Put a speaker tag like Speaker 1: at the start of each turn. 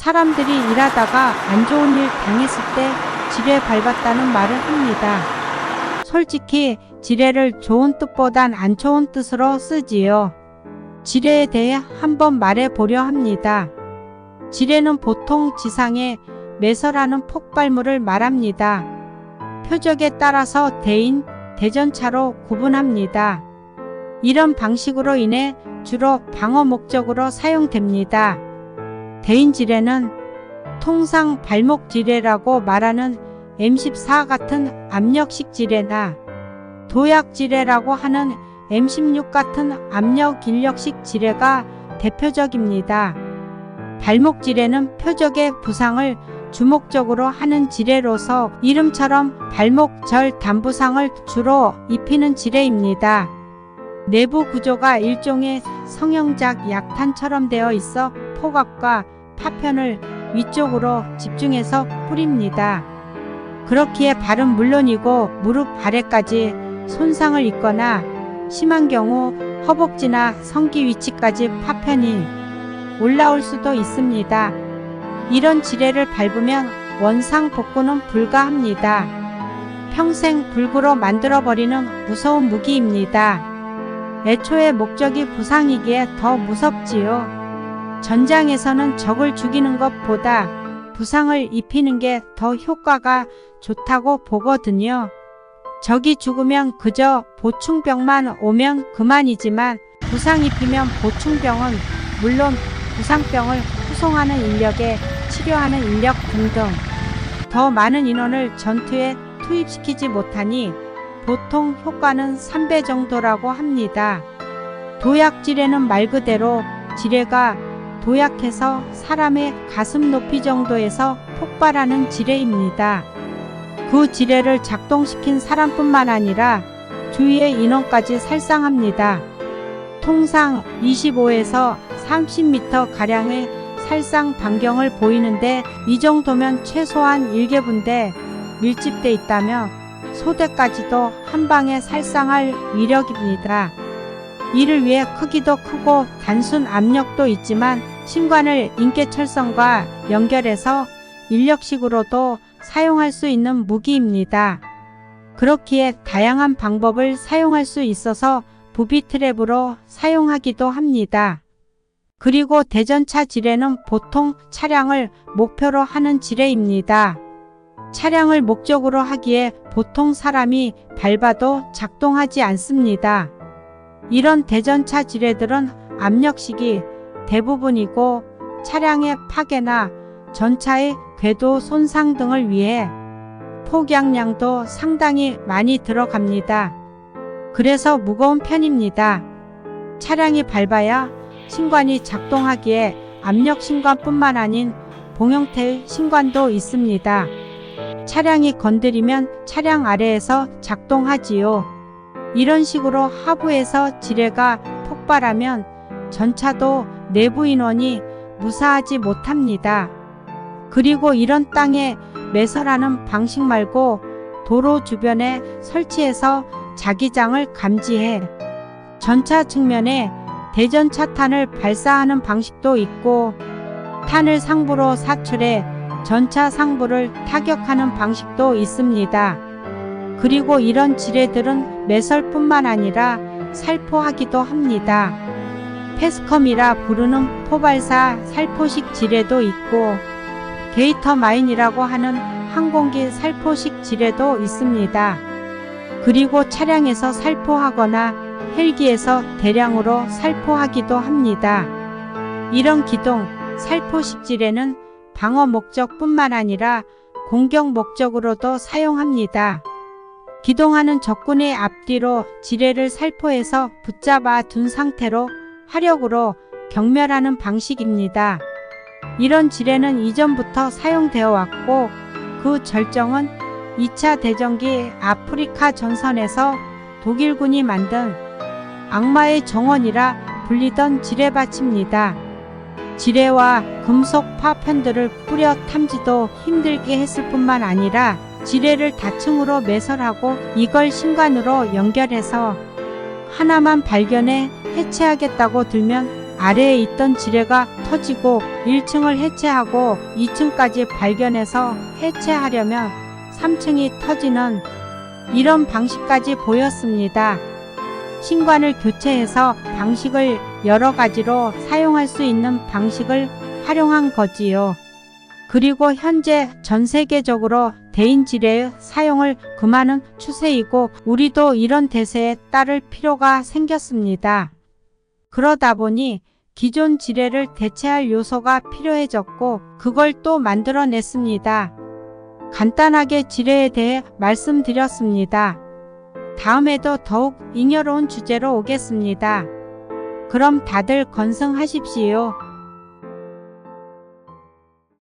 Speaker 1: 사람들이 일하다가 안 좋은 일 당했을 때 지뢰 밟았다는 말을 합니다. 솔직히 지뢰를 좋은 뜻보단 안 좋은 뜻으로 쓰지요. 지뢰에 대해 한번 말해 보려 합니다. 지뢰는 보통 지상에 매설하는 폭발물을 말합니다. 표적에 따라서 대인, 대전차로 구분합니다. 이런 방식으로 인해 주로 방어 목적으로 사용됩니다. 대인 지뢰는 통상 발목 지뢰라고 말하는 M14 같은 압력식 지뢰나 도약 지뢰라고 하는 M16 같은 압력 인력식 지뢰가 대표적입니다. 발목 지뢰는 표적의 부상을 주목적으로 하는 지뢰로서 이름처럼 발목 절 단부상을 주로 입히는 지뢰입니다. 내부 구조가 일종의 성형작 약탄처럼 되어 있어 포각과 파편을 위쪽으로 집중해서 뿌립니다. 그렇기에 발은 물론이고 무릎 아래까지 손상을 입거나 심한 경우 허벅지나 성기 위치까지 파편이 올라올 수도 있습니다. 이런 지뢰를 밟으면 원상 복구는 불가합니다. 평생 불구로 만들어버리는 무서운 무기입니다. 애초에 목적이 부상이기에 더 무섭지요. 전장에서는 적을 죽이는 것보다 부상을 입히는 게 더 효과가 좋다고 보거든요. 적이 죽으면 그저 보충병만 오면 그만이지만 부상 입히면 보충병은 물론 부상병을 후송하는 인력에 치료하는 인력 등등 더 많은 인원을 전투에 투입시키지 못하니 보통 효과는 3배 정도라고 합니다. 도약지뢰는 말 그대로 지뢰가 도약해서 사람의 가슴 높이 정도에서 폭발하는 지뢰입니다. 그 지뢰를 작동시킨 사람뿐만 아니라 주위의 인원까지 살상합니다. 통상 25에서 30m 가량의 살상 반경을 보이는데 이 정도면 최소한 1개분대 밀집돼 있다며 소대까지도 한 방에 살상할 위력입니다. 이를 위해 크기도 크고 단순 압력도 있지만 신관을 인계철선과 연결해서 인력식으로도 사용할 수 있는 무기입니다. 그렇기에 다양한 방법을 사용할 수 있어서 부비 트랩으로 사용하기도 합니다. 그리고 대전차 지뢰는 보통 차량을 목표로 하는 지뢰입니다. 차량을 목적으로 하기에 보통 사람이 밟아도 작동하지 않습니다. 이런 대전차 지뢰들은 압력식이 대부분이고 차량의 파괴나 전차의 궤도 손상 등을 위해 폭약량도 상당히 많이 들어갑니다. 그래서 무거운 편입니다. 차량이 밟아야 신관이 작동하기에 압력 신관뿐만 아닌 봉형태의 신관도 있습니다. 차량이 건드리면 차량 아래에서 작동하지요. 이런 식으로 하부에서 지뢰가 폭발하면 전차도 내부 인원이 무사하지 못합니다. 그리고 이런 땅에 매설하는 방식 말고 도로 주변에 설치해서 자기장을 감지해 전차 측면에 대전차 탄을 발사하는 방식도 있고 탄을 상부로 사출해 전차 상부를 타격하는 방식도 있습니다. 그리고 이런 지뢰들은 매설뿐만 아니라 살포하기도 합니다. 패스컴이라 부르는 포발사 살포식 지뢰도 있고 게이터 마인이라고 하는 항공기 살포식 지뢰도 있습니다. 그리고 차량에서 살포하거나 헬기에서 대량으로 살포하기도 합니다. 이런 기동 살포식 지뢰는 방어 목적뿐만 아니라 공격 목적으로도 사용합니다. 기동하는 적군의 앞뒤로 지뢰를 살포해서 붙잡아 둔 상태로 화력으로 경멸하는 방식입니다. 이런 지뢰는 이전부터 사용되어 왔고 그 절정은 2차 대전기 아프리카 전선에서 독일군이 만든 악마의 정원이라 불리던 지뢰밭입니다. 지뢰와 금속 파편들을 뿌려 탐지도 힘들게 했을 뿐만 아니라 지뢰를 다층으로 매설하고 이걸 신관으로 연결해서 하나만 발견해 해체하겠다고 들면 아래에 있던 지뢰가 터지고 1층을 해체하고 2층까지 발견해서 해체하려면 3층이 터지는 이런 방식까지 보였습니다. 신관을 교체해서 방식을 여러 가지로 사용할 수 있는 방식을 활용한 거지요. 그리고 현재 전 세계적으로 지뢰의 사용을 금하는 추세이고 우리도 이런 대세에 따를 필요가 생겼습니다. 그러다 보니 기존 지뢰를 대체할 요소가 필요해졌고 그걸 또 만들어냈습니다. 간단하게 지뢰에 대해 말씀드렸습니다. 다음에도 더욱 잉여로운 주제로 오겠습니다. 그럼 다들 건승하십시오.